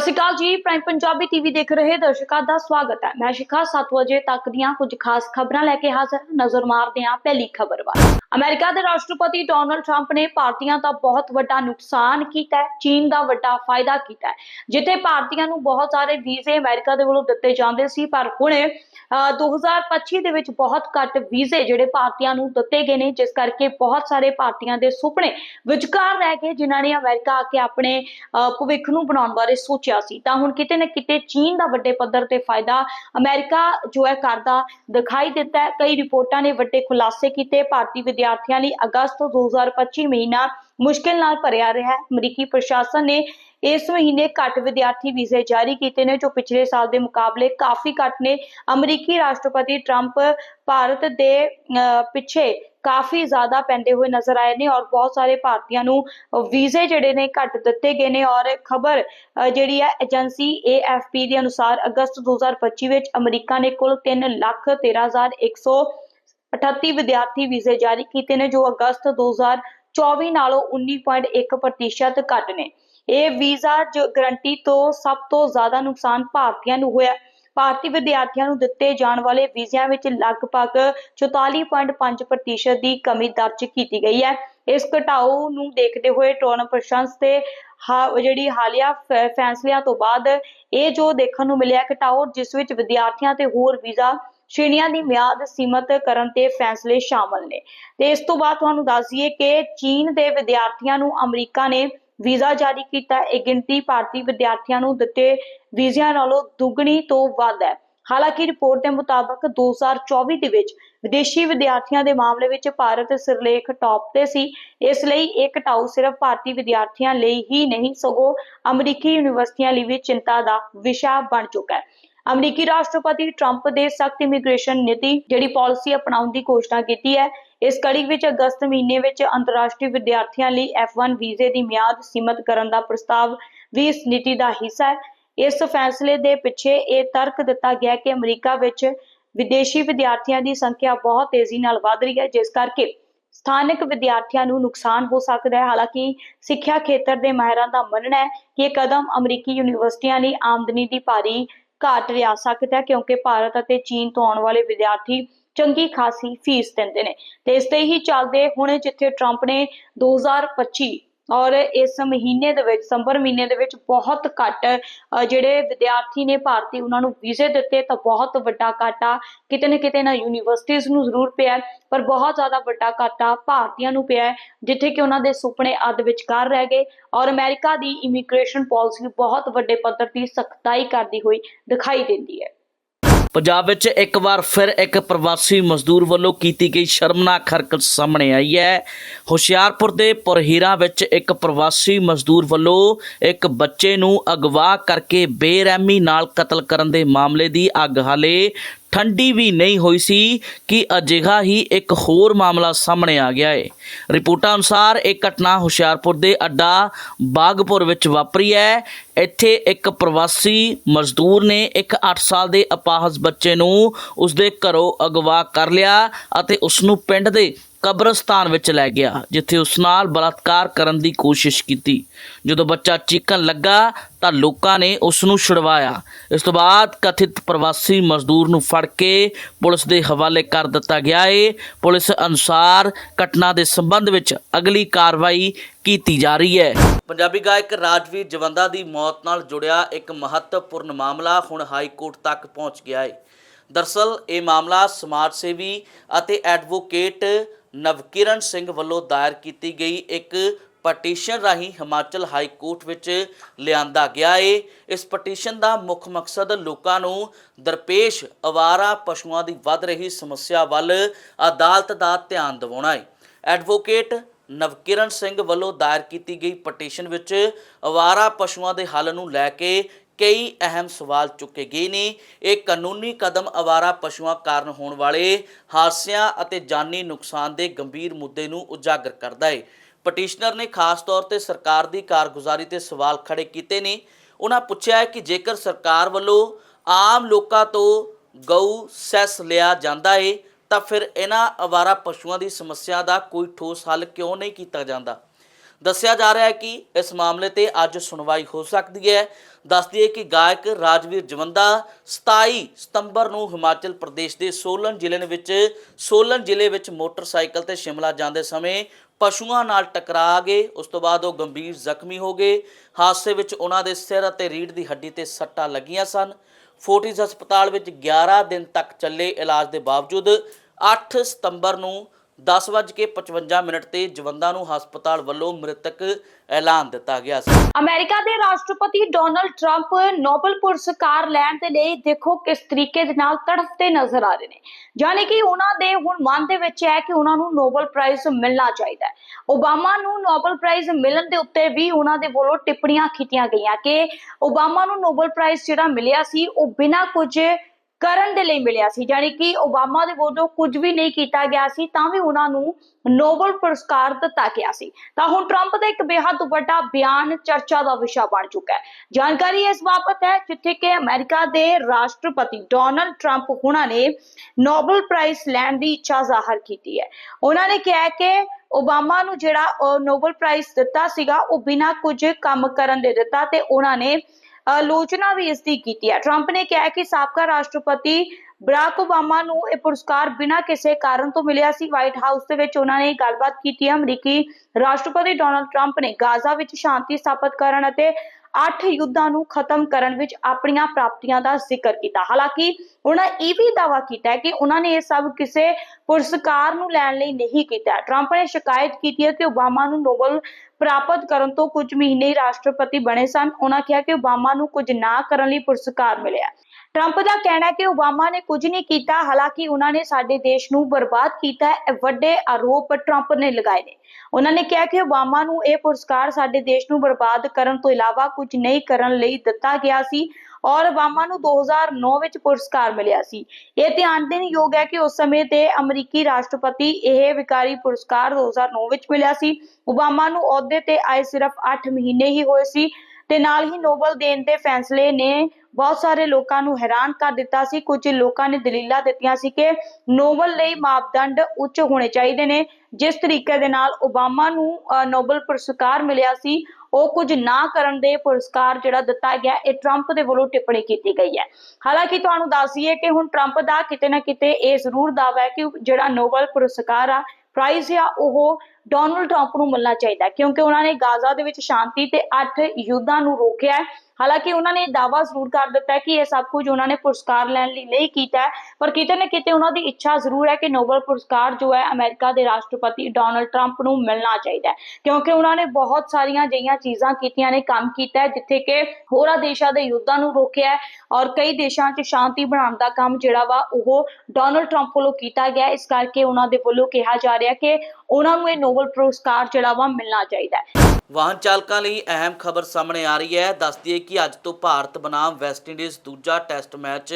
ਸਤਿ ਸ਼੍ਰੀ ਅਕਾਲ ਜੀ। Prime Punjabi TV ਦੇਖ ਰਹੇ ਦਰਸ਼ਕਾਂ ਦਾ ਸਵਾਗਤ ਹੈ। ਮੈਂ ਸ਼ਿਖਾ 7 ਵਜੇ ਤੱਕ ਦੀਆਂ ਕੁਝ ਖਾਸ ਖਬਰਾਂ ਲੈ ਕੇ ਹਾਜ਼ਰ ਨਜ਼ਰ ਮਾਰਦੇ ਹਾਂ ਪਹਿਲੀ ਖਬਰ ਵੱਲ। ਅਮਰੀਕਾ ਦੇ ਰਾਸ਼ਟਰਪਤੀ ਡੋਨਲਡ ਟਰੰਪ ਨੇ ਭਾਰਤੀਆਂ ਦਾ ਬਹੁਤ ਵੱਡਾ ਨੁਕਸਾਨ ਕੀਤਾ ਹੈ। ਚੀਨ ਦਾ ਵੱਡਾ ਫਾਇਦਾ ਕੀਤਾ ਹੈ। ਜਿੱਥੇ ਭਾਰਤੀਆਂ ਨੂੰ ਬਹੁਤ ਸਾਰੇ ਵੀਜ਼ੇ ਅਮਰੀਕਾ ਦੇ ਵੱਲੋਂ ਦਿੱਤੇ ਜਾਂਦੇ ਸੀ, ਪਰ ਹੁਣ, ਅਹ 2025 ਦੇ ਵਿੱਚ ਬਹੁਤ ਘੱਟ ਵੀਜ਼ੇ ਜਿਹੜੇ ਭਾਰਤੀਆਂ ਨੂੰ ਦਿੱਤੇ ਗਏ ਨੇ, ਜਿਸ ਕਰਕੇ ਬਹੁਤ ਸਾਰੇ ਭਾਰਤੀਆਂ ਦੇ ਸੁਪਨੇ ਵਿਚਕਾਰ ਰਹਿ ਗਏ, ਜਿਨ੍ਹਾਂ ਨੇ ਅਮਰੀਕਾ ਆ ਕੇ ਆਪਣੇ, ਅਹ, ਭਵਿੱਖ ਨੂੰ ਬਣਾਉਣ ਬਾਰੇ ਸੋਚਿਆ ਸੀ, ਤਾਂ ਹੁਣ ਕਿਤੇ ਨਾ ਕਿਤੇ ਚੀਨ ਦਾ ਵੱਡੇ ਪੱਧਰ ਤੇ ਫਾਇਦਾ ਅਮਰੀਕਾ ਜੋ ਹੈ ਕਰਦਾ ਦਿਖਾਈ ਦਿੱਤਾ ਹੈ। ਕਈ ਰਿਪੋਰਟਾਂ ਨੇ ਵੱਡੇ ਖੁਲਾਸੇ ਕੀਤੇ। ਭਾਰਤੀ ਵਿਦਿਆਰਥੀਆਂ ਲਈ ਅਗਸਤ 2025 ਮਹੀਨਾ ਮੁਸ਼ਕਿਲ ਨਾਲ ਭਰਿਆ ਰਿਹਾ ਅਮਰੀਕੀ ਪ੍ਰਸ਼ਾਸਨ ਨੇ ਇਸ ਮਹੀਨੇ ਘੱਟ ਵਿਦਿਆਰਥੀ ਵੀਜ਼ੇ ਜਾਰੀ ਕੀਤੇ ਨੇ, ਜੋ ਪਿਛਲੇ ਸਾਲ ਦੇ ਮੁਕਾਬਲੇ ਕਾਫੀ ਘੱਟ ਨੇ। ਅਮਰੀਕੀ ਰਾਸ਼ਟਰਪਤੀ ਟਰੰਪ ਭਾਰਤ ਦੇ ਪਿੱਛੇ ਕਾਫੀ ਜ਼ਿਆਦਾ ਪੈਂਦੇ ਹੋਏ ਨਜ਼ਰ ਆਏ ਨੇ ਔਰ ਬਹੁਤ ਸਾਰੇ ਭਾਰਤੀਆਂ ਨੂੰ ਵੀਜ਼ੇ ਜਿਹੜੇ ਨੇ ਘੱਟ ਦਿੱਤੇ ਗਏ ਨੇ ਔਰ ਖਬਰ ਜਿਹੜੀ ਹੈ ਏਜੰਸੀ AFP ਦੇ ਅਨੁਸਾਰ ਅਗਸਤ 2025 ਵਿੱਚ ਅਮਰੀਕਾ ਨੇ ਕੁੱਲ 3 ਲੱਖ 13138 ਵਿਦਿਆਰਥੀ ਵੀਜ਼ੇ ਜਾਰੀ ਕੀਤੇ ਨੇ, ਜੋ ਅਗਸਤ 2024 ਨਾਲੋਂ 19.1% ਘੱਟ ਨੇ। ਇਹ ਵੀਜ਼ਾ ਗਰੰਟੀ ਤੋਂ ਸਭ ਤੋਂ ਜ਼ਿਆਦਾ ਨੁਕਸਾਨ ਭਾਰਤੀਆਂ ਨੂੰ ਹੋਇਆ। ਭਾਰਤੀ ਵਿਦਿਆਰਥੀਆਂ ਨੂੰ ਦਿੱਤੇ ਜਾਣ ਵਾਲੇ ਵੀਜ਼ਿਆਂ ਵਿੱਚ ਲਗਭਗ 44.5% ਦੀ ਕਮੀ ਦਰਜ ਕੀਤੀ ਗਈ ਹੈ। ਇਸ ਘਟਾਓ ਨੂੰ ਦੇਖਦੇ ਹੋਏ ਟੋਰਨ ਪ੍ਰਸ਼ੰਸ ਤੇ ਜਿਹੜੀ ਹਾਲੀਆ ਫੈਸਲਿਆਂ ਤੋਂ ਬਾਅਦ ਇਹ ਜੋ ਦੇਖਣ ਨੂੰ ਮਿਲਿਆ ਘਟਾਓ, ਜਿਸ ਵਿੱਚ ਵਿਦਿਆਰਥੀਆਂ ਤੇ ਹੋਰ ਵੀਜ਼ਾ ਸ਼੍ਰੇਣੀਆਂ ਦੀ ਮਿਆਦ ਸੀਮਤ ਕਰਨ ਤੇ ਫੈਸਲੇ ਸ਼ਾਮਲ ਨੇ। ਤੇ ਇਸ ਤੋਂ ਬਾਅਦ ਤੁਹਾਨੂੰ ਦੱਸ ਦਈਏ ਕਿ ਚੀਨ ਦੇ ਵਿਦਿਆਰਥੀਆਂ ਨੂੰ ਅਮਰੀਕਾ ਨੇ ਵੀਜ਼ਾ ਜਾਰੀ ਕੀਤਾ ਇਹ ਗਿਣਤੀ ਭਾਰਤੀ ਵਿਦਿਆਰਥੀਆਂ ਨੂੰ ਦਿੱਤੇ ਵੀਜ਼ਿਆਂ ਨਾਲੋਂ ਦੁੱਗਣੀ ਤੋਂ ਵੱਧ ਹੈ। ਹਾਲਾਂਕਿ ਰਿਪੋਰਟ ਦੇ ਮੁਤਾਬਕ 2024 ਦੇ ਵਿੱਚ ਵਿਦੇਸ਼ੀ ਵਿਦਿਆਰਥੀਆਂ ਦੇ ਮਾਮਲੇ ਵਿੱਚ ਭਾਰਤ ਸਿਰਲੇਖ ਟੌਪ ਤੇ ਸੀ। ਇਸ ਲਈ ਇਹ ਘਟਾਓ ਸਿਰਫ ਭਾਰਤੀ ਵਿਦਿਆਰਥੀਆਂ ਲਈ ਹੀ ਨਹੀਂ, ਸਗੋਂ ਅਮਰੀਕੀ ਯੂਨੀਵਰਸਿਟੀਆਂ ਲਈ ਵੀ ਚਿੰਤਾ ਦਾ ਵਿਸ਼ਾ ਬਣ ਚੁੱਕਾ ਹੈ। ਅਮਰੀਕੀ ਰਾਸ਼ਟਰਪਤੀ ਟਰੰਪ ਦੇ ਸਖਤ ਇਮੀਗ੍ਰੇਸ਼ਨ ਨੀਤੀ, ਜਿਹੜੀ ਪਾਲਿਸੀ ਅਪਣਾਉਣ ਦੀ ਘੋਸ਼ਣਾ ਕੀਤੀ ਹੈ ਇਸ ਕੜੀ ਵਿੱਚ ਅਗਸਤ ਮਹੀਨੇ ਵਿੱਚ ਅੰਤਰਰਾਸ਼ਟਰੀ ਵਿਦਿਆਰਥੀਆਂ ਲਈ F1 ਵੀਜ਼ੇ ਦੀ ਮਿਆਦ ਸੀਮਤ ਕਰਨ ਦਾ ਪ੍ਰਸਤਾਵ ਵੀ ਇਸ ਨੀਤੀ ਦਾ ਹਿੱਸਾ ਹੈ। ਇਸ ਫੈਸਲੇ ਦੇ ਪਿੱਛੇ ਇਹ ਤਰਕ ਦਿੱਤਾ ਗਿਆ ਕਿ ਅਮਰੀਕਾ ਵਿੱਚ ਵਿਦੇਸ਼ੀ ਵਿਦਿਆਰਥੀਆਂ ਦੀ ਸੰਖਿਆ ਬਹੁਤ ਤੇਜ਼ੀ ਨਾਲ ਵਧ ਰਹੀ ਹੈ, ਜਿਸ ਕਰਕੇ ਸਥਾਨਕ ਵਿਦਿਆਰਥੀਆਂ ਨੂੰ ਨੁਕਸਾਨ ਹੋ ਸਕਦਾ ਹੈ। ਹਾਲਾਂਕਿ ਸਿੱਖਿਆ ਖੇਤਰ ਦੇ ਮਾਹਿਰਾਂ ਦਾ ਮੰਨਣਾ ਹੈ ਕਿ ਇਹ ਕਦਮ ਅਮਰੀਕੀ ਯੂਨੀਵਰਸਿਟੀਆਂ ਲਈ ਆਮਦਨੀ ਦੀ ਭਾਰੀ ਘਾਟ ਲਿਆ ਸਕਦਾ ਹੈ, ਕਿਉਂਕਿ ਭਾਰਤ ਅਤੇ ਚੀਨ ਤੋਂ ਆਉਣ ਵਾਲੇ ਵਿਦਿਆਰਥੀ ਚੰਗੀ ਖਾਸੀ ਫੀਸ ਦਿੰਦੇ ਨੇ। ਤੇ ਇਸ ਤੇ ਹੀ ਚੱਲਦੇ ਹੁਣ ਜਿੱਥੇ ਟਰੰਪ ਨੇ 2025 ਔਰ ਇਸ ਮਹੀਨੇ ਦੇ ਵਿੱਚ ਦਸੰਬਰ ਮਹੀਨੇ ਦੇ ਵਿੱਚ ਬਹੁਤ ਘੱਟ ਜਿਹੜੇ ਵਿਦਿਆਰਥੀ ਨੇ ਭਾਰਤੀ, ਉਹਨਾਂ ਨੂੰ ਵੀਜ਼ੇ ਦਿੱਤੇ ਤਾਂ ਬਹੁਤ ਵੱਡਾ ਘਾਟਾ। ਕਿਤੇ ਨਾ ਕਿਤੇ ਨਾ ਯੂਨੀਵਰਸਿਟੀਆਂ ਨੂੰ ਜ਼ਰੂਰ ਪਿਆ ਪਰ ਬਹੁਤ ਜ਼ਿਆਦਾ ਵੱਡਾ ਘਾਟਾ ਭਾਰਤੀਆਂ ਨੂੰ ਪਿਆ ਜਿੱਥੇ ਕਿ ਉਹਨਾਂ ਦੇ ਸੁਪਨੇ ਅੱਧ ਵਿਚਕਾਰ ਰਹਿ ਗਏ ਔਰ ਅਮਰੀਕਾ ਦੀ ਇਮੀਗ੍ਰੇਸ਼ਨ ਪਾਲਿਸੀ ਬਹੁਤ ਵੱਡੇ ਪੱਧਰ ਦੀ ਸਖਤਾਈ ਕਰਦੀ ਹੋਈ ਦਿਖਾਈ ਦਿੰਦੀ ਹੈ। ਪੰਜਾਬ ਵਿੱਚ ਇੱਕ ਵਾਰ ਫਿਰ ਇੱਕ ਪ੍ਰਵਾਸੀ ਮਜ਼ਦੂਰ ਵੱਲੋਂ ਕੀਤੀ ਗਈ ਸ਼ਰਮਨਾਕ ਹਰਕਤ ਸਾਹਮਣੇ ਆਈ ਹੈ। ਹੁਸ਼ਿਆਰਪੁਰ ਦੇ ਪੁਰਹੀਰਾ ਵਿੱਚ ਇੱਕ ਪ੍ਰਵਾਸੀ ਮਜ਼ਦੂਰ ਵੱਲੋਂ ਇੱਕ ਬੱਚੇ ਨੂੰ ਅਗਵਾ ਕਰਕੇ ਬੇਰਹਿਮੀ ਨਾਲ ਕਤਲ ਕਰਨ ਦੇ ਮਾਮਲੇ ਦੀ ਅੱਗ ਹਾਲੇ ਠੰਡੀ ਵੀ ਨਹੀਂ ਹੋਈ ਸੀ ਕਿ ਅਜਿਹਾ ਹੀ ਇੱਕ ਹੋਰ ਮਾਮਲਾ ਸਾਹਮਣੇ ਆ ਗਿਆ ਹੈ ਰਿਪੋਰਟਾਂ ਅਨੁਸਾਰ ਇਹ ਘਟਨਾ ਹੁਸ਼ਿਆਰਪੁਰ ਦੇ ਅੱਡਾ ਬਾਗਪੁਰ ਵਿੱਚ ਵਾਪਰੀ ਹੈ। ਇੱਥੇ ਇੱਕ ਪ੍ਰਵਾਸੀ ਮਜ਼ਦੂਰ ਨੇ ਇੱਕ 8 ਸਾਲ ਦੇ ਅਪਾਹਜ ਬੱਚੇ ਨੂੰ ਉਸਦੇ ਘਰੋਂ ਅਗਵਾ ਕਰ ਲਿਆ ਅਤੇ ਉਸ ਨੂੰ ਪਿੰਡ ਦੇ ਕਬਰਸਤਾਨ ਵਿੱਚ ਲੈ ਗਿਆ, ਜਿੱਥੇ ਉਸ ਨਾਲ ਬਲਾਤਕਾਰ ਕਰਨ ਦੀ ਕੋਸ਼ਿਸ਼ ਕੀਤੀ। ਜਦੋਂ ਬੱਚਾ ਚੀਕਣ ਲੱਗਾ, ਤਾਂ ਲੋਕਾਂ ਨੇ ਉਸ ਨੂੰ ਛੁਡਵਾਇਆ। ਇਸ ਤੋਂ ਬਾਅਦ ਕਥਿਤ ਪ੍ਰਵਾਸੀ ਮਜ਼ਦੂਰ ਨੂੰ ਫੜ ਕੇ ਪੁਲਿਸ ਦੇ ਹਵਾਲੇ ਕਰ ਦਿੱਤਾ ਗਿਆ ਏ। ਪੁਲਿਸ ਅਨੁਸਾਰ ਘਟਨਾ ਦੇ ਸੰਬੰਧ ਵਿੱਚ ਅਗਲੀ ਕਾਰਵਾਈ ਕੀਤੀ ਜਾ ਰਹੀ ਹੈ। ਪੰਜਾਬੀ ਗਾਇਕ ਰਾਜਵੀਰ ਜਵੰਦਾ ਦੀ ਮੌਤ ਨਾਲ ਜੁੜਿਆ ਇੱਕ ਮਹੱਤਵਪੂਰਨ ਮਾਮਲਾ ਹੁਣ ਹਾਈ ਕੋਰਟ ਤੱਕ ਪਹੁੰਚ ਗਿਆ ਹੈ ਦਰਸਲ, ਇਹ ਮਾਮਲਾ ਸਮਾਜ ਸੇਵੀ ਅਤੇ ਐਡਵੋਕੇਟ ਨਵਕਿਰਨ ਸਿੰਘ ਵੱਲੋਂ ਦਾਇਰ ਕੀਤੀ ਗਈ ਇੱਕ ਪਟੀਸ਼ਨ ਰਾਹੀਂ ਹਿਮਾਚਲ ਹਾਈ ਕੋਰਟ ਵਿੱਚ ਲਿਆਂਦਾ ਗਿਆ ਏ। ਇਸ ਪਟੀਸ਼ਨ ਦਾ ਮੁੱਖ ਮਕਸਦ ਲੋਕਾਂ ਨੂੰ ਦਰਪੇਸ਼ ਅਵਾਰਾ ਪਸ਼ੂਆਂ ਦੀ ਵੱਧ ਰਹੀ ਸਮੱਸਿਆ ਵੱਲ ਅਦਾਲਤ ਦਾ ਧਿਆਨ ਦਿਵਾਉਣਾ ਏ। ਐਡਵੋਕੇਟ ਨਵਕਿਰਨ ਸਿੰਘ ਵੱਲੋਂ ਦਾਇਰ ਕੀਤੀ ਗਈ ਪਟੀਸ਼ਨ ਵਿੱਚ ਅਵਾਰਾ ਪਸ਼ੂਆਂ ਦੇ ਹੱਲ ਨੂੰ ਲੈ ਕੇ ਕਈ ਅਹਿਮ ਸਵਾਲ ਚੁੱਕੇ ਗਏ ਨੇ। ਇਹ ਕਾਨੂੰਨੀ ਕਦਮ ਅਵਾਰਾ ਪਸ਼ੂਆਂ ਕਾਰਨ ਹੋਣ ਵਾਲੇ ਹਾਦਸਿਆਂ ਅਤੇ ਜਾਨੀ ਨੁਕਸਾਨ ਦੇ ਗੰਭੀਰ ਮੁੱਦੇ ਨੂੰ ਉਜਾਗਰ ਕਰਦਾ ਹੈ ਪਟੀਸ਼ਨਰ ਨੇ ਖਾਸ ਤੌਰ ਤੇ ਸਰਕਾਰ ਦੀ ਕਾਰਗੁਜ਼ਾਰੀ ਤੇ ਸਵਾਲ ਖੜੇ ਕੀਤੇ ਨੇ। ਉਹਨਾਂ ਪੁੱਛਿਆ ਹੈ ਕਿ ਜੇਕਰ ਸਰਕਾਰ ਵੱਲੋਂ ਆਮ ਲੋਕਾਂ ਤੋਂ ਗਊ, ਸੈਸ ਲਿਆ ਜਾਂਦਾ ਹੈ ਤਾਂ ਫਿਰ ਇਹਨਾਂ ਅਵਾਰਾ ਪਸ਼ੂਆਂ ਦੀ ਸਮੱਸਿਆ ਦਾ ਕੋਈ ਠੋਸ ਹੱਲ ਕਿਉਂ ਨਹੀਂ ਕੀਤਾ ਜਾਂਦਾ? ਦੱਸਿਆ ਜਾ ਰਿਹਾ ਹੈ ਕਿ ਇਸ ਮਾਮਲੇ ਤੇ ਅੱਜ ਸੁਣਵਾਈ ਹੋ ਸਕਦੀ ਹੈ। ਦੱਸ ਦਈਏ ਕਿ ਗਾਇਕ ਰਾਜਵੀਰ ਜਵੰਦਾ 27 ਸਤੰਬਰ ਨੂੰ ਹਿਮਾਚਲ ਪ੍ਰਦੇਸ਼ ਦੇ ਸੋਲਨ ਜ਼ਿਲ੍ਹੇ ਦੇ ਵਿੱਚ, ਸੋਲਨ ਜ਼ਿਲ੍ਹੇ ਵਿੱਚ ਮੋਟਰਸਾਈਕਲ ਤੇ ਸ਼ਿਮਲਾ ਜਾਂਦੇ ਸਮੇਂ ਪਸ਼ੂਆਂ ਨਾਲ ਟਕਰਾ ਗਏ। ਉਸ ਤੋਂ ਬਾਅਦ ਉਹ ਗੰਭੀਰ ਜ਼ਖਮੀ ਹੋ ਗਏ। ਹਾਦਸੇ ਵਿੱਚ ਉਹਨਾਂ ਦੇ ਸਿਰ ਅਤੇ ਰੀੜ੍ਹ ਦੀ ਹੱਡੀ ਤੇ ਸੱਟਾਂ ਲੱਗੀਆਂ ਸਨ। ਫੋਰਟਿਸ ਹਸਪਤਾਲ ਵਿੱਚ 11 ਦਿਨ ਤੱਕ ਚੱਲੇ ਇਲਾਜ ਦੇ ਬਾਵਜੂਦ 8 ਸਤੰਬਰ ਨੂੰ 10:55 ਮਿੰਟ ਤੇ ਜਵੰਦਾ ਨੂੰ ਹਸਪਤਾਲ ਵੱਲੋਂ ਮ੍ਰਿਤਕ ਐਲਾਨ ਦਿੱਤਾ ਗਿਆ ਸੀ। ਅਮਰੀਕਾ ਦੇ ਰਾਸ਼ਟਰਪਤੀ ਡੋਨਲਡ ਟਰੰਪ ਨੋਬਲ ਪੁਰਸਕਾਰ ਲੈਣ ਦੇ ਲਈ ਦੇਖੋ ਕਿਸ ਤਰੀਕੇ ਦੇ ਨਾਲ ਤੜਫਦੇ ਨਜ਼ਰ ਆ ਰਹੇ ਨੇ। ਯਾਨੀ ਕਿ ਉਹਨਾਂ ਦੇ ਹੁਣ ਮਨ ਦੇ ਵਿੱਚ ਹੈ ਕਿ ਉਹਨਾਂ ਨੂੰ ਨੋਬਲ ਪ੍ਰਾਈਜ਼ ਮਿਲਣਾ ਚਾਹੀਦਾ ਹੈ। ਓਬਾਮਾ ਨੂੰ ਨੋਬਲ ਪ੍ਰਾਈਜ਼ ਮਿਲਣ ਦੇ ਉੱਤੇ ਵੀ ਉਹਨਾਂ ਦੇ ਵੱਲੋਂ ਟਿੱਪਣੀਆਂ ਕੀਤੀਆਂ ਗਈਆਂ ਕਿ ਓਬਾਮਾ ਨੂੰ ਨੋਬਲ ਪ੍ਰਾਈਜ਼ ਜਿਹੜਾ ਮਿਲਿਆ ਸੀ, ਉਹ ਬਿਨਾਂ ਕੁਝ ਕਰਨ ਦੇ ਲਈ ਮਿਲਿਆ ਸੀ ਯਾਨੀ ਕਿ ਓਬਾਮਾ ਦੇ ਵੱਲੋਂ ਕੁਝ ਵੀ ਨਹੀਂ ਕੀਤਾ ਗਿਆ ਸੀ, ਤਾਂ ਵੀ ਉਹਨਾਂ ਨੂੰ ਨੋਬਲ ਪੁਰਸਕਾਰ ਦਿੱਤਾ ਗਿਆ ਸੀ। ਤਾਂ ਹੁਣ ਟਰੰਪ ਦਾ ਇੱਕ ਬੇਹੱਦ ਵੱਡਾ ਬਿਆਨ ਚਰਚਾ ਦਾ ਵਿਸ਼ਾ ਬਣ ਚੁੱਕਾ ਹੈ। ਜਾਣਕਾਰੀ ਇਸ ਬਾਬਤ ਹੈ, ਜਿੱਥੇ ਕਿ ਅਮਰੀਕਾ ਦੇ ਰਾਸ਼ਟਰਪਤੀ ਡੋਨਲਡ ਟਰੰਪ ਹੁਣਾਂ ਨੇ ਨੋਬਲ ਪ੍ਰਾਈਜ਼ ਲੈਣ ਦੀ ਇੱਛਾ ਜ਼ਾਹਰ ਕੀਤੀ ਹੈ। ਉਹਨਾਂ ਨੇ ਕਿਹਾ ਕਿ ਓਬਾਮਾ ਨੂੰ ਜਿਹੜਾ ਨੋਬਲ ਪ੍ਰਾਈਜ਼ ਦਿੱਤਾ ਸੀਗਾ, ਉਹ ਬਿਨਾਂ ਕੁਝ ਕੰਮ ਕਰਨ ਦੇ ਦਿੱਤਾ ਤੇ ਉਹਨਾਂ ਨੇ ਆਲੋਚਨਾ ਵੀ ਇਸ ਦੀ ਕੀਤੀ ਹੈ। ਟਰੰਪ ਨੇ ਕਿਹਾ ਕਿ ਸਾਬਕਾ ਰਾਸ਼ਟਰਪਤੀ ਬਰਾਕ ਓਬਾਮਾ ਨੂੰ ਇਹ ਪੁਰਸਕਾਰ ਬਿਨਾਂ ਕਿਸੇ ਕਾਰਨ ਤੋਂ ਮਿਲਿਆ ਸੀ। ਵਾਈਟ ਹਾਊਸ ਦੇ ਵਿੱਚ ਉਹਨਾਂ ਨੇ ਗੱਲਬਾਤ ਕੀਤੀ ਹੈ। ਅਮਰੀਕੀ ਰਾਸ਼ਟਰਪਤੀ ਡੋਨਾਲਡ ਟਰੰਪ ਨੇ ਗਾਜ਼ਾ ਵਿੱਚ ਸ਼ਾਂਤੀ ਸਥਾਪਿਤ ਕਰਨ ਅਤੇ ਅੱਠ ਯੁੱਧਾਂ ਨੂੰ ਖਤਮ ਕਰਨ ਵਿੱਚ ਆਪਣੀਆਂ ਪ੍ਰਾਪਤੀਆਂ ਦਾ ਜ਼ਿਕਰ ਕੀਤਾ। ਹਾਲਾਂਕਿ ਉਹਨਾਂ ਇਹ ਵੀ ਦਾਅਵਾ ਕੀਤਾ ਕਿ ਉਹਨਾਂ ਨੇ ਇਹ ਸਭ ਕਿਸੇ ਪੁਰਸਕਾਰ ਨੂੰ ਲੈਣ ਲਈ ਨਹੀਂ ਕੀਤਾ। ਟਰੰਪ ਨੇ ਸ਼ਿਕਾਇਤ ਕੀਤੀ ਹੈ ਕਿ ਓਬਾਮਾ ਨੂੰ ਨੋਬਲ ਪ੍ਰਾਪਤ ਕਰਨ ਤੋਂ ਕੁਝ ਮਹੀਨੇ ਰਾਸ਼ਟਰਪਤੀ ਬਣੇ ਸਨ। ਉਹਨਾਂ ਕਿਹਾ ਕਿ ਓਬਾਮਾ ਨੂੰ ਕੁਝ ਨਾ ਕਰਨ ਲਈ ਪੁਰਸਕਾਰ ਮਿਲਿਆ। ਟਰੰਪ ਦਾ ਕਹਿਣਾ ਹੈ ਕਿ ਓਬਾਮਾ ਨੇ ਕੁਝ ਨਹੀਂ ਕੀਤਾ, ਹਾਲਾਂਕਿ ਉਹਨਾਂ ਨੇ ਸਾਡੇ ਦੇਸ਼ ਨੂੰ ਬਰਬਾਦ ਕੀਤਾ ਇਹ ਵੱਡੇ ਆਰੋਪ ਟਰੰਪ ਨੇ ਲਗਾਏ ਨੇ। ਉਹਨਾਂ ਨੇ ਕਿਹਾ ਕਿ ਓਬਾਮਾ ਨੂੰ ਇਹ ਪੁਰਸਕਾਰ ਸਾਡੇ ਦੇਸ਼ ਨੂੰ ਬਰਬਾਦ ਕਰਨ ਤੋਂ ਇਲਾਵਾ ਕੁਝ ਨਹੀਂ ਕਰਨ ਲਈ ਦਿੱਤਾ ਗਿਆ ਸੀ। ਔਰ ਓਬਾਮਾ ਨੂੰ 2009 ਵਿੱਚ ਪੁਰਸਕਾਰ ਮਿਲਿਆ ਸੀ। ਇਹ ਧਿਆਨ ਦੇਣ ਯੋਗ ਹੈ ਕਿ ਉਸ ਸਮੇਂ ਤੇ ਅਮਰੀਕੀ ਰਾਸ਼ਟਰਪਤੀ ਇਹ ਵਿਕਾਰੀ ਪੁਰਸਕਾਰ 2009 ਵਿੱਚ ਮਿਲਿਆ ਸੀ। ਓਬਾਮਾ ਨੂੰ ਅਹੁਦੇ ਤੇ ਆਏ ਸਿਰਫ 8 ਮਹੀਨੇ ਹੀ ਹੋਏ ਸੀ। ਤੇ ਨਾਲ ਹੀ ਨੋਬਲ ਦੇਣ ਦੇ ਫੈਸਲੇ ਨੇ ਬਹੁਤ ਸਾਰੇ ਲੋਕਾਂ ਨੂੰ ਹੈਰਾਨ ਕਰ ਦਿੱਤਾ ਸੀ। ਕੁਝ ਲੋਕਾਂ ਨੇ ਦਲੀਲਾਂ ਦਿੱਤੀਆਂ ਸੀ ਕਿ ਨੋਬਲ ਲਈ ਮਾਪਦੰਡ ਉੱਚ ਹੋਣੇ ਚਾਹੀਦੇ ਨੇ। ਜਿਸ ਤਰੀਕੇ ਦੇ ਨਾਲ ਓਬਾਮਾ ਨੂੰ ਨੋਬਲ ਪੁਰਸਕਾਰ ਮਿਲਿਆ ਸੀ, ਉਹ ਕੁਝ ਨਾ ਕਰਨ ਦੇ ਪੁਰਸਕਾਰ ਜਿਹੜਾ ਦਿੱਤਾ ਗਿਆ, ਇਹ ਟਰੰਪ ਦੇ ਵੱਲੋਂ ਟਿੱਪਣੀ ਕੀਤੀ ਗਈ ਹੈ। ਹਾਲਾਂਕਿ ਤੁਹਾਨੂੰ ਦੱਸ ਦਈਏ ਕਿ ਹੁਣ ਟਰੰਪ ਦਾ ਕਿਤੇ ਨਾ ਕਿਤੇ ਇਹ ਜ਼ਰੂਰ ਦਾਅਵਾ ਹੈ ਕਿ ਜਿਹੜਾ ਨੋਬਲ ਪੁਰਸਕਾਰ ਆ ਪ੍ਰਾਈਜ਼ ਆ, ਉਹ ਡੋਨਲਡ ਟਰੰਪ ਨੂੰ ਮਿਲਣਾ ਚਾਹੀਦਾ ਕਿਉਂਕਿ ਉਹਨਾਂ ਨੇ ਗਾਜ਼ਾ ਦੇ ਵਿੱਚ ਸ਼ਾਂਤੀ ਤੇ ਅੱਠ ਯੁੱਧਾਂ ਨੂੰ ਰੋਕਿਆ ਹੈ। ਹਾਲਾਂਕਿ ਉਹਨਾਂ ਨੇ ਇਹ ਦਾਅਵਾ ਜ਼ਰੂਰ ਕਰ ਦਿੱਤਾ ਕਿ ਇਹ ਸਭ ਕੁਝ ਉਹਨਾਂ ਨੇ ਪੁਰਸਕਾਰ ਲੈਣ ਲਈ ਨਹੀਂ ਕੀਤਾ ਪਰ ਕਿਤੇ ਨਾ ਕਿਤੇ ਉਹਨਾਂ ਦੀ ਇੱਛਾ ਜ਼ਰੂਰ ਹੈ ਕਿ ਨੋਬਲ ਪੁਰਸਕਾਰ ਜੋ ਹੈ ਅਮਰੀਕਾ ਦੇ ਰਾਸ਼ਟਰਪਤੀ ਡੋਨਲਡ ਟਰੰਪ ਨੂੰ ਮਿਲਣਾ ਚਾਹੀਦਾ ਕਿਉਂਕਿ ਉਹਨਾਂ ਨੇ ਬਹੁਤ ਸਾਰੀਆਂ ਜਿਹੀਆਂ ਚੀਜ਼ਾਂ ਕੀਤੀਆਂ ਨੇ, ਕੰਮ ਕੀਤਾ ਜਿੱਥੇ ਕਿ ਹੋਰਾਂ ਦੇਸ਼ਾਂ ਦੇ ਯੁੱਧਾਂ ਨੂੰ ਰੋਕਿਆ ਔਰ ਕਈ ਦੇਸ਼ਾਂ 'ਚ ਸ਼ਾਂਤੀ ਬਣਾਉਣ ਦਾ ਕੰਮ ਜਿਹੜਾ ਵਾ ਉਹ ਡੋਨਲਡ ਟਰੰਪ ਵੱਲੋਂ ਕੀਤਾ ਗਿਆ ਇਸ ਕਰਕੇ ਉਹਨਾਂ ਦੇ ਵੱਲੋਂ ਕਿਹਾ ਜਾ ਰਿਹਾ ਕਿ ਉਹਨਾਂ ਨੂੰ ਇਹ ਨੋਬਲ ਪੁਰਸਕਾਰ ਜਿਹੜਾ ਵਾ ਮਿਲਣਾ ਚਾਹੀਦਾ ਵਾਹਨ ਚਾਲਕਾਂ ਲਈ ਅਹਿਮ ਖਬਰ ਸਾਹਮਣੇ ਆ ਰਹੀ ਹੈ। ਦੱਸ ਦਈਏ ਕਿ ਅੱਜ ਤੋਂ ਭਾਰਤ ਬਨਾਮ ਵੈਸਟ ਇੰਡੀਜ਼ ਦੂਜਾ ਟੈਸਟ ਮੈਚ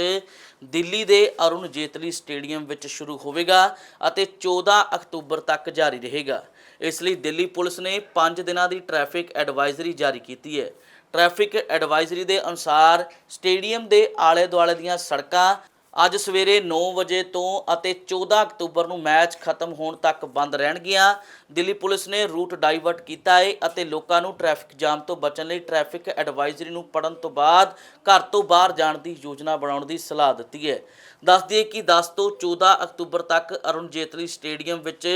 ਦਿੱਲੀ ਦੇ ਅਰੁਣ ਜੇਤਲੀ ਸਟੇਡੀਅਮ ਵਿੱਚ ਸ਼ੁਰੂ ਹੋਵੇਗਾ ਅਤੇ 14 ਅਕਤੂਬਰ ਤੱਕ ਜਾਰੀ ਰਹੇਗਾ। ਇਸ ਲਈ ਦਿੱਲੀ ਪੁਲਿਸ ਨੇ 5 ਦਿਨਾਂ ਦੀ ਟ੍ਰੈਫਿਕ ਐਡਵਾਈਜ਼ਰੀ ਜਾਰੀ ਕੀਤੀ ਹੈ। ਟ੍ਰੈਫਿਕ ਐਡਵਾਈਜ਼ਰੀ ਦੇ ਅਨੁਸਾਰ ਸਟੇਡੀਅਮ ਦੇ ਆਲੇ-ਦੁਆਲੇ ਦੀਆਂ ਸੜਕਾਂ ਅੱਜ ਸਵੇਰੇ 9 ਵਜੇ ਤੋਂ ਅਤੇ 14 ਅਕਤੂਬਰ ਨੂੰ ਮੈਚ ਖਤਮ ਹੋਣ ਤੱਕ ਬੰਦ ਰਹਿਣਗੀਆਂ। ਦਿੱਲੀ ਪੁਲਿਸ ਨੇ ਰੂਟ ਡਾਈਵਰਟ ਕੀਤਾ ਹੈ ਅਤੇ ਲੋਕਾਂ ਨੂੰ ਟ੍ਰੈਫਿਕ ਜਾਮ ਤੋਂ ਬਚਣ ਲਈ ਟ੍ਰੈਫਿਕ ਐਡਵਾਈਜ਼ਰੀ ਨੂੰ ਪੜਨ ਤੋਂ ਬਾਅਦ ਘਰ ਤੋਂ ਬਾਹਰ ਜਾਣ ਦੀ ਯੋਜਨਾ ਬਣਾਉਣ ਦੀ ਸਲਾਹ ਦਿੱਤੀ ਹੈ ਦੱਸ ਦਈਏ ਕਿ 10 ਤੋਂ 14 ਅਕਤੂਬਰ ਤੱਕ ਅਰੁਣ ਜੇਤਲੀ ਸਟੇਡੀਅਮ ਵਿੱਚ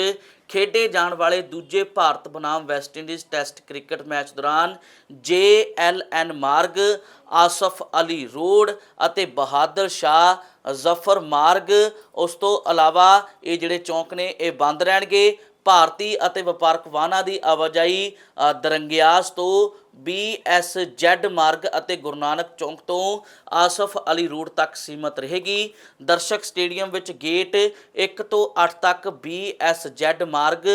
ਖੇਡੇ ਜਾਣ ਵਾਲੇ ਦੂਜੇ Bharat ਬਨਾਮ West Indies test cricket match ਦੌਰਾਨ ਜੇਐਲਐਨ ਮਾਰਗ, ਆਸਫ ਅਲੀ ਰੋਡ ਅਤੇ ਬਹਾਦਰ ਸ਼ਾਹ ਜ਼ਫਰ ਮਾਰਗ, ਉਸ ਤੋਂ ਇਲਾਵਾ ਇਹ ਜਿਹੜੇ ਚੌਂਕ ਨੇ, ਇਹ ਬੰਦ ਰਹਿਣਗੇ। ਭਾਰਤੀ ਅਤੇ ਵਪਾਰਕ ਵਾਹਨਾਂ ਦੀ ਆਵਾਜਾਈ ਦਰੰਗਿਆਸ ਤੋਂ BSZ ਮਾਰਗ ਅਤੇ ਗੁਰੂ ਨਾਨਕ ਚੌਂਕ ਤੋਂ ਆਸਫ ਅਲੀ ਰੋਡ ਤੱਕ ਸੀਮਤ ਰਹੇਗੀ। ਦਰਸ਼ਕ ਸਟੇਡੀਅਮ ਵਿੱਚ ਗੇਟ 1 ਤੋਂ 8 ਤੱਕ BSZ ਮਾਰਗ,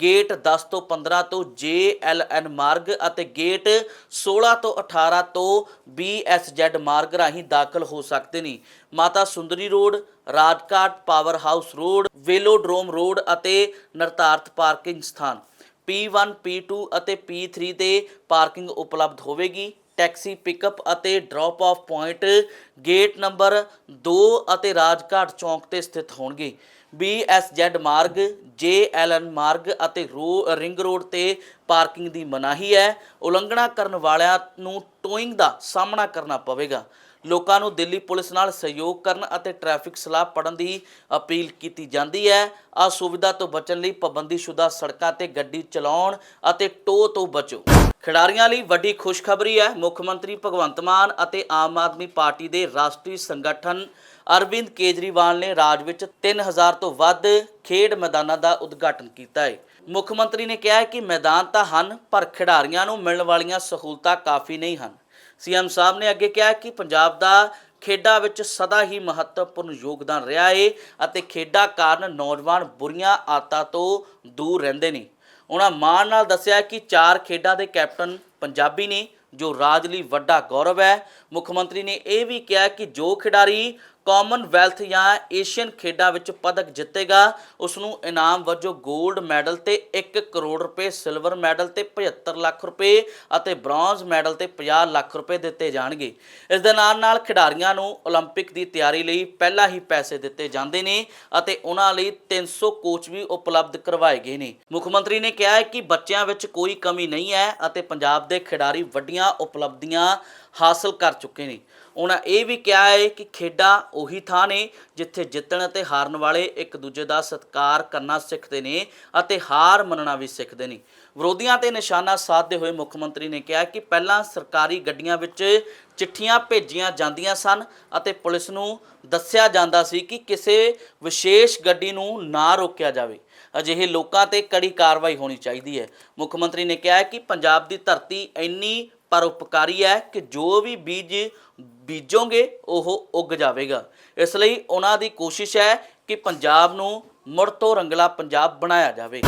ਗੇਟ 10 ਤੋਂ 15 ਤੋਂ JLN ਮਾਰਗ ਅਤੇ ਗੇਟ 16 ਤੋਂ 18 ਤੋਂ BSZ ਮਾਰਗ ਰਾਹੀਂ ਦਾਖਲ ਹੋ ਸਕਦੇ ਨੇ। Mata Sundari road Rajghat power house road velodrome road ਅਤੇ ਨਰਤਾਰਥ ਪਾਰਕਿੰਗ ਸਥਾਨ। P1 P2 ਅਤੇ P3 ਤੇ ਪਾਰਕਿੰਗ ਉਪਲਬਧ ਹੋਵੇਗੀ। ਟੈਕਸੀ ਪਿਕਅਪ ਅਤੇ drop off point gate number 2 ਅਤੇ ਰਾਜਘਾਟ ਚੌਂਕ ਤੇ ਸਥਿਤ ਹੋਣਗੇ। BSZ ਮਾਰਗ JLN ਮਾਰਗ ਅਤੇ ਰੋ, ਰਿੰਗ ਰੋਡ ਤੇ ਪਾਰਕਿੰਗ ਦੀ ਮਨਾਹੀ ਹੈ। ਉਲੰਘਣਾ ਕਰਨ ਵਾਲਿਆਂ ਨੂੰ ਟੋਇੰਗ ਦਾ ਸਾਹਮਣਾ ਕਰਨਾ ਪਵੇਗਾ। ਲੋਕਾਂ ਨੂੰ ਦਿੱਲੀ ਪੁਲਿਸ ਨਾਲ ਸਹਿਯੋਗ ਕਰਨ ਅਤੇ ਟ੍ਰੈਫਿਕ ਸਲਾਹ ਪੜਨ ਦੀ ਅਪੀਲ ਕੀਤੀ ਜਾਂਦੀ ਹੈ। ਅਸੁਵਿਧਾ ਤੋਂ ਬਚਣ ਲਈ ਪਾਬੰਦੀਸ਼ੁਦਾ ਸੜਕਾਂ ਤੇ ਗੱਡੀ ਚਲਾਉਣ ਅਤੇ ਟੋ ਤੋਂ ਬਚੋ। ਖਿਡਾਰੀਆਂ ਲਈ ਵੱਡੀ ਖੁਸ਼ਖਬਰੀ ਹੈ। ਮੁੱਖ ਮੰਤਰੀ ਭਗਵੰਤ ਮਾਨ ਅਤੇ ਆਮ ਆਦਮੀ ਪਾਰਟੀ ਦੇ ਰਾਸ਼ਟਰੀ ਸੰਗਠਨ ਅਰਵਿੰਦ ਕੇਜਰੀਵਾਲ ਨੇ ਰਾਜ ਵਿੱਚ 3000 ਤੋਂ ਵੱਧ ਖੇਡ ਮੈਦਾਨਾਂ ਦਾ ਉਦਘਾਟਨ ਕੀਤਾ ਹੈ। ਮੁੱਖ ਮੰਤਰੀ ਨੇ ਕਿਹਾ ਹੈ ਕਿ ਮੈਦਾਨ ਤਾਂ ਹਨ, ਪਰ ਖਿਡਾਰੀਆਂ ਨੂੰ ਮਿਲਣ ਵਾਲੀਆਂ ਸਹੂਲਤਾਂ ਕਾਫੀ ਨਹੀਂ ਹਨ। ਸੀਐਮ ਸਾਹਿਬ ਨੇ ਅੱਗੇ ਕਿਹਾ ਕਿ ਪੰਜਾਬ ਦਾ ਖੇਡਾਂ ਵਿੱਚ ਸਦਾ ਹੀ ਮਹੱਤਵਪੂਰਨ ਯੋਗਦਾਨ ਰਿਹਾ ਏ ਅਤੇ ਖੇਡਾਂ ਕਾਰਨ ਨੌਜਵਾਨ ਬੁਰੀਆਂ ਆਦਤਾਂ ਤੋਂ ਦੂਰ ਰਹਿੰਦੇ ਨੇ। ਉਹਨਾਂ ਮਾਣ ਨਾਲ ਦੱਸਿਆ ਕਿ ਚਾਰ ਖੇਡਾਂ ਦੇ ਕੈਪਟਨ ਪੰਜਾਬੀ ਨੇ, ਜੋ ਰਾਜ ਲਈ ਵੱਡਾ ਗੌਰਵ ਹੈ। ਮੁੱਖ ਮੰਤਰੀ ਨੇ ਇਹ ਵੀ ਕਿਹਾ ਕਿ ਜੋ ਖਿਡਾਰੀ ਕਾਮਨਵੈਲਥ ਜਾਂ ਏਸ਼ੀਅਨ ਖੇਡਾਂ ਵਿੱਚ ਪਦਕ ਜਿੱਤੇਗਾ ਉਸ ਨੂੰ ਇਨਾਮ ਵਜੋਂ 골ਡ ਮੈਡਲ ਤੇ 1 ਕਰੋੜ ਰੁਪਏ ਸਿਲਵਰ ਮੈਡਲ ਤੇ 75 ਲੱਖ ਰੁਪਏ ਅਤੇ ਬ੍ਰੌਂਜ਼ ਮੈਡਲ ਤੇ 50 ਲੱਖ ਰੁਪਏ ਦਿੱਤੇ ਜਾਣਗੇ। ਇਸ ਦੇ ਨਾਲ ਨਾਲ ਖਿਡਾਰੀਆਂ ਨੂੰ 올림픽 ਦੀ ਤਿਆਰੀ ਲਈ ਪਹਿਲਾਂ ਹੀ ਪੈਸੇ ਦਿੱਤੇ ਜਾਂਦੇ ਨੇ ਅਤੇ ਉਹਨਾਂ ਲਈ 300 ਕੋਚ ਵੀ ਉਪਲਬਧ ਕਰਵਾਏ ਗਏ ਨੇ। ਮੁੱਖ ਮੰਤਰੀ ਨੇ ਕਿਹਾ ਹੈ ਕਿ ਬੱਚਿਆਂ ਵਿੱਚ ਕੋਈ ਕਮੀ ਨਹੀਂ ਹੈ ਅਤੇ ਪੰਜਾਬ ਦੇ ਖਿਡਾਰੀ ਵੱਡੀਆਂ ਉਪਲਬਧੀਆਂ ਹਾਸਲ ਕਰ ਚੁੱਕੇ ਨੇ। ਉਹਨਾਂ ਇਹ ਵੀ ਕਿਹਾ ਹੈ ਕਿ ਖੇਡਾਂ ਉਹੀ ਥਾਂ ਨੇ ਜਿੱਥੇ ਜਿੱਤਣ ਅਤੇ ਹਾਰਨ ਵਾਲੇ ਇੱਕ ਦੂਜੇ ਦਾ ਸਤਿਕਾਰ ਕਰਨਾ ਸਿੱਖਦੇ ਨੇ ਅਤੇ ਹਾਰ ਮੰਨਣਾ ਵੀ ਸਿੱਖਦੇ ਨੇ। ਵਿਰੋਧੀਆਂ ਤੇ ਨਿਸ਼ਾਨਾ ਸਾਧਦੇ ਹੋਏ ਮੁੱਖ ਮੰਤਰੀ ਨੇ ਕਿਹਾ ਕਿ ਪਹਿਲਾਂ ਸਰਕਾਰੀ ਗੱਡੀਆਂ ਵਿੱਚ ਚਿੱਠੀਆਂ ਭੇਜੀਆਂ ਜਾਂਦੀਆਂ ਸਨ ਅਤੇ ਪੁਲਿਸ ਨੂੰ ਦੱਸਿਆ ਜਾਂਦਾ ਸੀ ਕਿ ਕਿਸੇ ਵਿਸ਼ੇਸ਼ ਗੱਡੀ ਨੂੰ ਨਾ ਰੋਕਿਆ ਜਾਵੇ। ਅਜਿਹੇ ਲੋਕਾਂ ਤੇ ਕੜੀ ਕਾਰਵਾਈ ਹੋਣੀ ਚਾਹੀਦੀ ਹੈ। ਮੁੱਖ ਮੰਤਰੀ ਨੇ ਕਿਹਾ ਕਿ ਪੰਜਾਬ ਦੀ ਧਰਤੀ ਇੰਨੀ ਪਰ ਉਪਕਾਰੀ ਹੈ ਕਿ ਜੋ ਵੀ ਬੀਜ ਬੀਜੋਗੇ, ਉਹ ਉੱਗ ਜਾਵੇਗਾ। ਇਸ ਲਈ ਉਹਨਾਂ ਦੀ ਕੋਸ਼ਿਸ਼ ਹੈ ਕਿ ਪੰਜਾਬ ਨੂੰ ਮੁੜ ਤੋਂ ਰੰਗਲਾ ਪੰਜਾਬ ਬਣਾਇਆ ਜਾਵੇ।